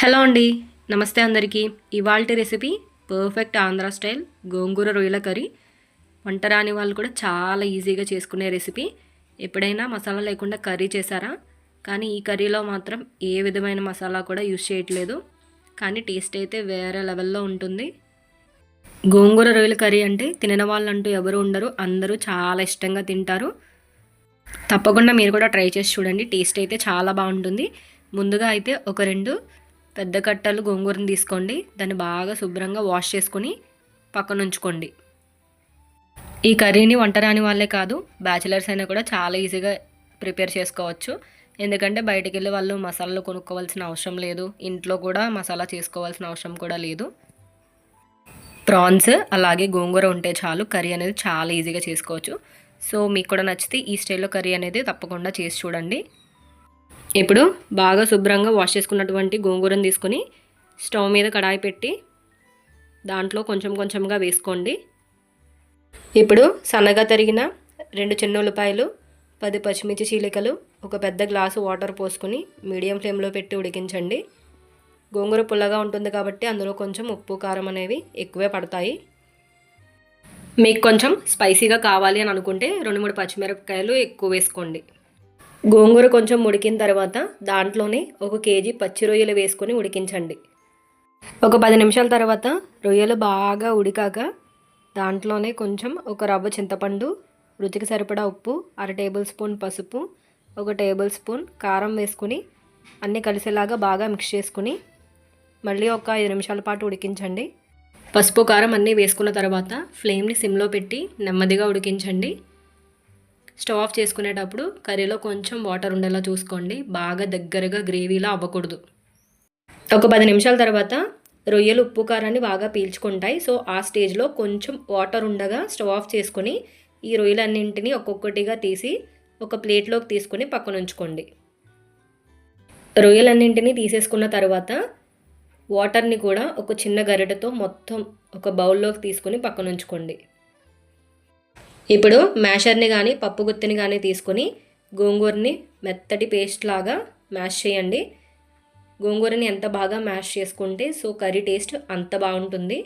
Hello అండి నమస్తే అందరికీ. ఇవాళ recipe perfect Andhra style gongura రొయ్యల కర్రీ. వంట రాని వాళ్ళు కూడా చాలా ఈజీగా చేసుకునే రెసిపీ. ఎప్పుడైనా మసాలా లేకుండా కర్రీ చేశారా? కానీ ఈ కర్రీలో మాత్రం ఏ విధమైన మసాలా కూడా యూజ్ చేయట్లేదు. కానీ టేస్ట్ అయితే వేరే లెవెల్లో ఉంటుంది. గోంగూర రొయ్యల కర్రీ అంటే తినని వాళ్ళంటూ ఎవరు ఉండరు అందరూ చాలా ఇష్టంగా తింటారు. తప్పకుండా మీరు కూడా ట్రై చేసి చూడండి టేస్ట్ అయితే చాలా బాగుంటుంది. ముందుగా అయితే ఒక రెండు పెద్ద కట్టలు గోంగూరని తీసుకోండి. దాన్ని బాగా శుభ్రంగా వాష్ చేసుకొని పక్కన ఉంచుకోండి. ఈ కర్రీని వంట రాని వాళ్ళే కాదు బ్యాచిలర్స్ అయినా కూడా చాలా ఈజీగా ప్రిపేర్ చేసుకోవచ్చు. ఎందుకంటే బయటికి వెళ్ళి వాళ్ళు మసాలాలు కొనుక్కోవాల్సిన అవసరం లేదు. ఇంట్లో కూడా మసాలా చేసుకోవాల్సిన అవసరం కూడా లేదు. ప్రాన్స్ అలాగే గోంగూర ఉంటే చాలు కర్రీ అనేది చాలా ఈజీగా చేసుకోవచ్చు. సో మీకు కూడా నచ్చితే ఈ స్టైల్లో కర్రీ అనేది తప్పకుండా చేసి చూడండి. ఇప్పుడు బాగా శుభ్రంగా వాష్ చేసుకున్నటువంటి గోంగూరను తీసుకొని స్టవ్ మీద కడాయి పెట్టి దాంట్లో కొంచెం కొంచెంగా వేసుకోండి. ఇప్పుడు సన్నగా తరిగిన రెండు చిన్న ఉల్లిపాయలు పది పచ్చిమిర్చి చీలికలు ఒక పెద్ద గ్లాసు వాటర్ పోసుకొని మీడియం ఫ్లేమ్లో పెట్టి ఉడికించండి. గోంగూర పుల్లగా ఉంటుంది కాబట్టి అందులో కొంచెం ఉప్పు కారం అనేవి ఎక్కువే పడతాయి. మీకు కొంచెం స్పైసీగా కావాలి అని అనుకుంటే రెండు మూడు పచ్చిమిరపకాయలు ఎక్కువ వేసుకోండి. గోంగూర కొంచెం ఉడికిన తర్వాత దాంట్లోనే ఒక కేజీ పచ్చి రొయ్యలు వేసుకొని ఉడికించండి. ఒక పది నిమిషాల తర్వాత రొయ్యలు బాగా ఉడికాక దాంట్లోనే కొంచెం ఒక రవ్వ చింతపండు రుచికి సరిపడా ఉప్పు అర టేబుల్ స్పూన్ పసుపు ఒక టేబుల్ స్పూన్ కారం వేసుకుని అన్నీ కలిసేలాగా బాగా మిక్స్ చేసుకుని మళ్ళీ ఒక ఐదు నిమిషాల పాటు ఉడికించండి. పసుపు కారం అన్నీ వేసుకున్న తర్వాత ఫ్లేమ్ని సిమ్లో పెట్టి నెమ్మదిగా ఉడికించండి. స్టవ్ ఆఫ్ చేసుకునేటప్పుడు కర్రీలో కొంచెం వాటర్ ఉండేలా చూసుకోండి. బాగా దగ్గరగా గ్రేవీలా అవ్వకూడదు. ఒక పది నిమిషాల తర్వాత రొయ్యలు ఉప్పు కారాన్ని బాగా పీల్చుకుంటాయి. సో ఆ స్టేజ్లో కొంచెం వాటర్ ఉండగా స్టవ్ ఆఫ్ చేసుకొని ఈ రొయ్యలన్నింటినీ ఒక్కొక్కటిగా తీసి ఒక ప్లేట్లోకి తీసుకొని పక్కన ఉంచుకోండి. రొయ్యలన్నింటినీ తీసేసుకున్న తర్వాత వాటర్ని కూడా ఒక చిన్న గరిటెతో మొత్తం ఒక బౌల్లోకి తీసుకొని పక్కన ఉంచుకోండి. ఇప్పుడు మ్యాషర్ని కానీ పప్పు గుత్తిని కానీ తీసుకొని గోంగూరని మెత్తటి పేస్ట్ లాగా మ్యాష్ చేయండి. గోంగూరని ఎంత బాగా మ్యాష్ చేసుకుంటే సో కర్రీ టేస్ట్ అంత బాగుంటుంది.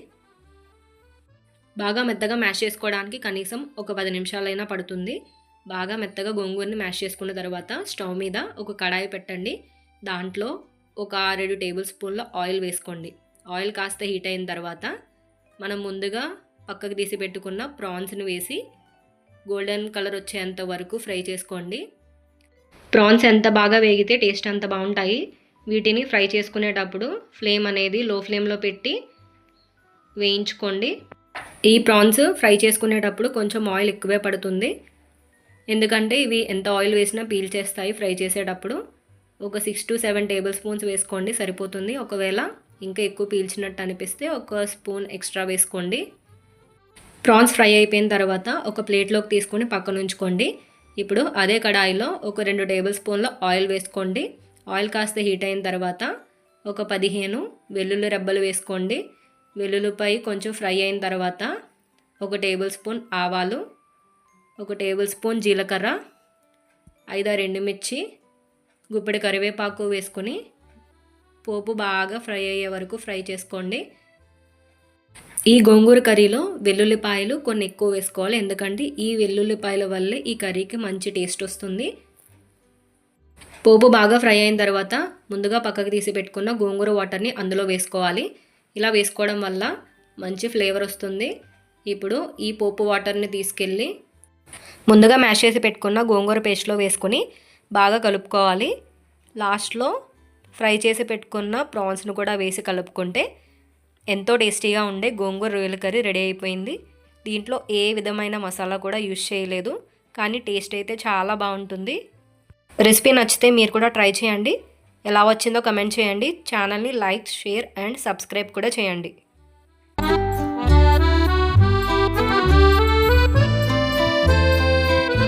బాగా మెత్తగా మ్యాష్ చేసుకోవడానికి కనీసం ఒక పది నిమిషాలైనా పడుతుంది. బాగా మెత్తగా గోంగూరని మ్యాష్ చేసుకున్న తర్వాత స్టవ్ మీద ఒక కడాయి పెట్టండి. దాంట్లో ఒక ఆరేడు టేబుల్ స్పూన్ల ఆయిల్ వేసుకోండి. ఆయిల్ కాస్త హీట్ అయిన తర్వాత మనం ముందుగా పక్కకు తీసి పెట్టుకున్న ప్రాన్స్ని వేసి గోల్డెన్ కలర్ వచ్చేంత వరకు ఫ్రై చేసుకోండి. ప్రాన్స్ ఎంత బాగా వేగితే టేస్ట్ అంత బాగుంటాయి. వీటిని ఫ్రై చేసుకునేటప్పుడు ఫ్లేమ్ అనేది లో ఫ్లేమ్లో పెట్టి వేయించుకోండి. ఈ ప్రాన్స్ ఫ్రై చేసుకునేటప్పుడు కొంచెం ఆయిల్ ఎక్కువే పడుతుంది. ఎందుకంటే ఇవి ఎంత ఆయిల్ వేసినా పీల్ చేస్తాయి ఫ్రై చేసేటప్పుడు. ఒక six to seven tablespoons వేసుకోండి సరిపోతుంది. ఒకవేళ ఇంకా ఎక్కువ పీల్చినట్టు అనిపిస్తే ఒక స్పూన్ ఎక్స్ట్రా వేసుకోండి. ప్రాన్స్ ఫ్రై అయిపోయిన తర్వాత ఒక ప్లేట్లోకి తీసుకొని పక్కన ఉంచుకోండి. ఇప్పుడు అదే కడాయిలో ఒక రెండు టేబుల్ స్పూన్ల ఆయిల్ వేసుకోండి. ఆయిల్ కాస్త హీట్ అయిన తర్వాత ఒక పదిహేను వెల్లుల్లి రెబ్బలు వేసుకోండి. వెల్లుల్లిపై కొంచెం ఫ్రై అయిన తర్వాత ఒక టేబుల్ స్పూన్ ఆవాలు ఒక టేబుల్ స్పూన్ జీలకర్ర ఐదారు ఎండుమిర్చి గుప్పెడి కరివేపాకు వేసుకొని పోపు బాగా ఫ్రై అయ్యే వరకు ఫ్రై చేసుకోండి. ఈ గోంగూర కర్రీలో వెల్లుల్లిపాయలు కొన్ని ఎక్కువ వేసుకోవాలి. ఎందుకంటే ఈ వెల్లుల్లిపాయల వల్లే ఈ కర్రీకి మంచి టేస్ట్ వస్తుంది. పోపు బాగా ఫ్రై అయిన తర్వాత ముందుగా పక్కకు తీసి పెట్టుకున్న గోంగూర వాటర్ని అందులో వేసుకోవాలి. ఇలా వేసుకోవడం వల్ల మంచి ఫ్లేవర్ వస్తుంది. ఇప్పుడు ఈ పోపు వాటర్ని తీసుకెళ్ళి ముందుగా మ్యాష్ చేసి పెట్టుకున్న గోంగూర పేస్ట్లో వేసుకొని బాగా కలుపుకోవాలి. లాస్ట్లో ఫ్రై చేసి పెట్టుకున్న ప్రాన్స్ను కూడా వేసి కలుపుకుంటే ఎంతో టేస్టీగా ఉండే గోంగూర రొయ్యల కర్రీ రెడీ అయిపోయింది. దీంట్లో ఏ విధమైన మసాలా కూడా యూజ్ చేయలేదు కానీ టేస్ట్ అయితే చాలా బాగుంటుంది. రెసిపీ నచ్చితే మీరు కూడా ట్రై చేయండి. ఎలా వచ్చిందో కమెంట్ చేయండి. ఛానల్ని లైక్ షేర్ అండ్ సబ్స్క్రైబ్ కూడా చేయండి.